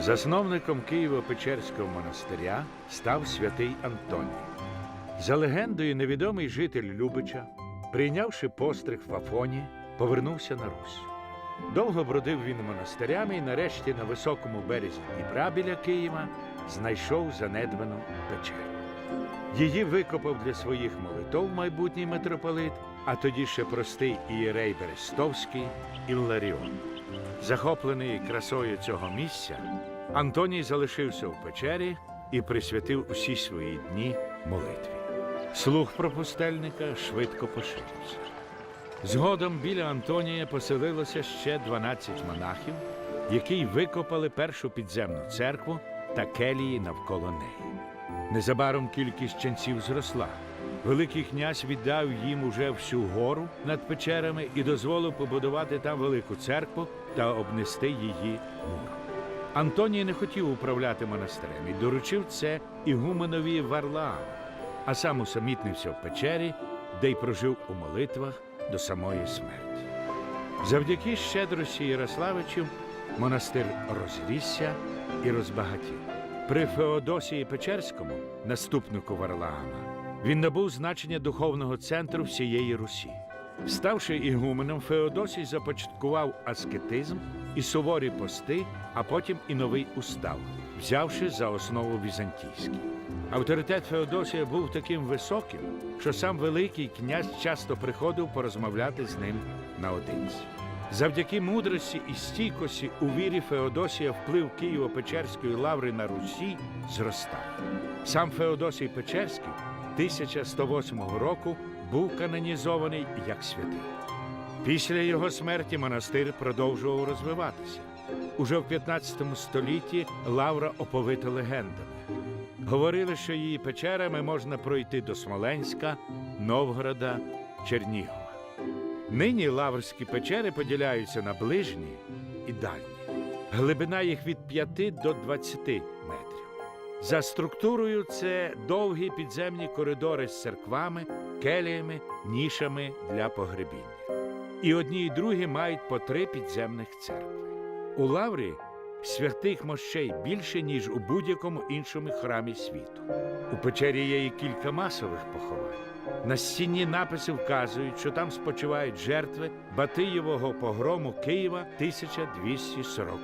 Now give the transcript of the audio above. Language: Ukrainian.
Засновником Києво-Печерського монастиря став святий Антоній. За легендою, невідомий житель Любича, прийнявши постриг в Афоні, повернувся на Русь. Довго бродив він монастирями і нарешті на високому березі Дніпра біля Києва знайшов занедбану печеру. Її викопав для своїх молитов майбутній митрополит, а тоді ще простий ієрей Берестовський Ілларіон. Захоплений красою цього місця, Антоній залишився в печері і присвятив усі свої дні молитві. Слух про пустельника швидко поширився. Згодом біля Антонія поселилося ще 12 монахів, які викопали першу підземну церкву та келії навколо неї. Незабаром кількість ченців зросла. Великий князь віддав їм уже всю гору над печерами і дозволив побудувати там велику церкву та обнести її муром. Антоній не хотів управляти монастирем і доручив це ігуменові Варлаану, а сам усамітнився в печері, де й прожив у молитвах до самої смерті. Завдяки щедрості Ярославичів монастир розрісся і розбагатів. При Феодосії Печерському, наступнику Варлаама, він набув значення духовного центру всієї Русі. Ставши ігуменом, Феодосій започаткував аскетизм і суворі пости, а потім і новий устав, взявши за основу візантійський. Авторитет Феодосія був таким високим, що сам Великий князь часто приходив порозмовляти з ним наодинці. Завдяки мудрості і стійкості у вірі Феодосія вплив Києво-Печерської лаври на Русі зростав. Сам Феодосій Печерський 1108 року був канонізований як святий. Після його смерті монастир продовжував розвиватися. Уже в 15 столітті лавра оповита легендами. Говорили, що її печерами можна пройти до Смоленська, Новгорода, Чернігова. Нині лаврські печери поділяються на ближні і дальні. Глибина їх від 5 до 20 метрів. За структурою це довгі підземні коридори з церквами, келіями, нішами для погребіння. І одні і другі мають по три підземних церкви. У лаврі святих мощей більше, ніж у будь-якому іншому храмі світу. У печері є і кілька масових поховань. На стіні написи вказують, що там спочивають жертви Батиєвого погрому Києва 1240